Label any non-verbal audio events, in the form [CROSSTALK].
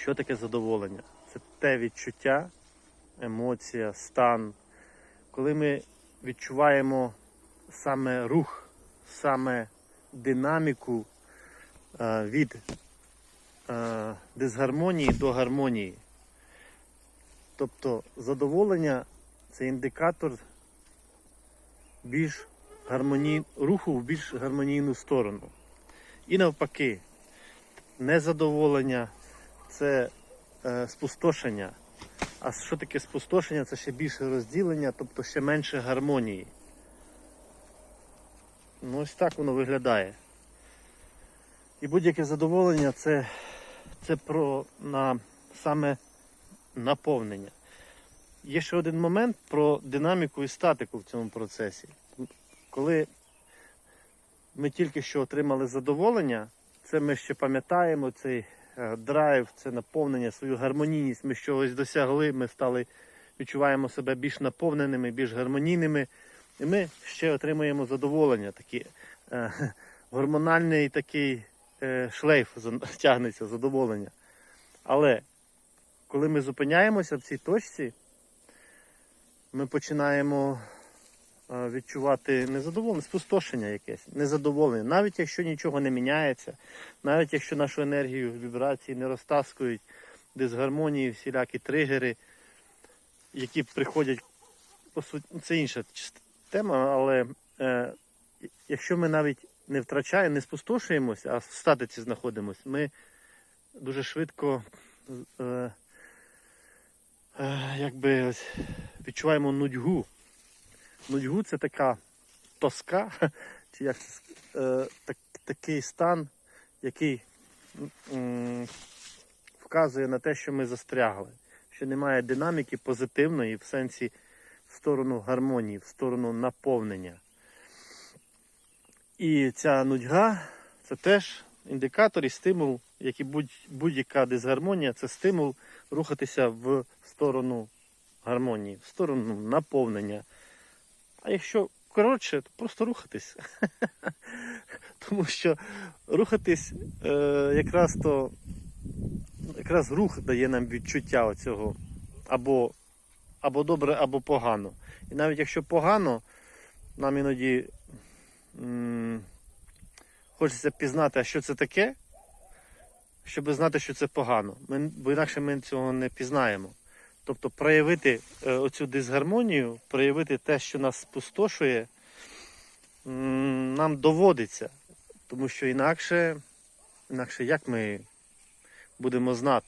Що таке задоволення? Це те відчуття, емоція, стан, коли ми відчуваємо саме рух, саме динаміку е, від е, дисгармонії до гармонії. Тобто задоволення це індикатор більш гармоній... руху в більш гармонійну сторону. І навпаки, незадоволення це е, спустошення. А що таке спустошення? Це ще більше розділення, тобто ще менше гармонії. Ну ось так воно виглядає. І будь-яке задоволення це, це про на, саме наповнення. Є ще один момент про динаміку і статику в цьому процесі. Коли ми тільки що отримали задоволення, це ми ще пам'ятаємо цей драйв, це наповнення, свою гармонійність. Ми чогось досягли, ми стали, відчуваємо себе більш наповненими, більш гармонійними. І ми ще отримуємо задоволення, такі, е, [LAUGHS] гормональний такий е, шлейф [LAUGHS] тягнеться, задоволення. Але коли ми зупиняємося в цій точці, ми починаємо е, відчувати незадоволення, спустошення якесь, незадоволення. Навіть якщо нічого не міняється, навіть якщо нашу енергію вібрації не розтаскують дисгармонії, всілякі тригери, які приходять, по суті, ну, це інша тема, але е, якщо ми навіть не втрачаємо, не спустошуємося, а в статиці знаходимося, ми дуже швидко е, е, якби ось відчуваємо нудьгу. Нудьгу це така тоска, [LAUGHS] чи як е, так, такий стан, який м, вказує на те, що ми застрягли, що немає динаміки позитивної в сенсі в сторону гармонії, в сторону наповнення. І ця нудьга це теж індикатор і стимул, як і будь, будь-яка дисгармонія, це стимул рухатися в сторону гармонії, в сторону наповнення. А якщо коротше, то просто рухатись. [LAUGHS] Тому що рухатись е, якраз то якраз рух дає нам відчуття оцього або, або добре, або погано. І навіть якщо погано, нам іноді м, хочеться пізнати, а що це таке, щоб знати, що це погано. Ми, бо інакше ми цього не пізнаємо. Тобто проявити е, оцю дисгармонію, проявити те, що нас спустошує, нам доводиться. Тому що інакше, інакше як ми будемо знати?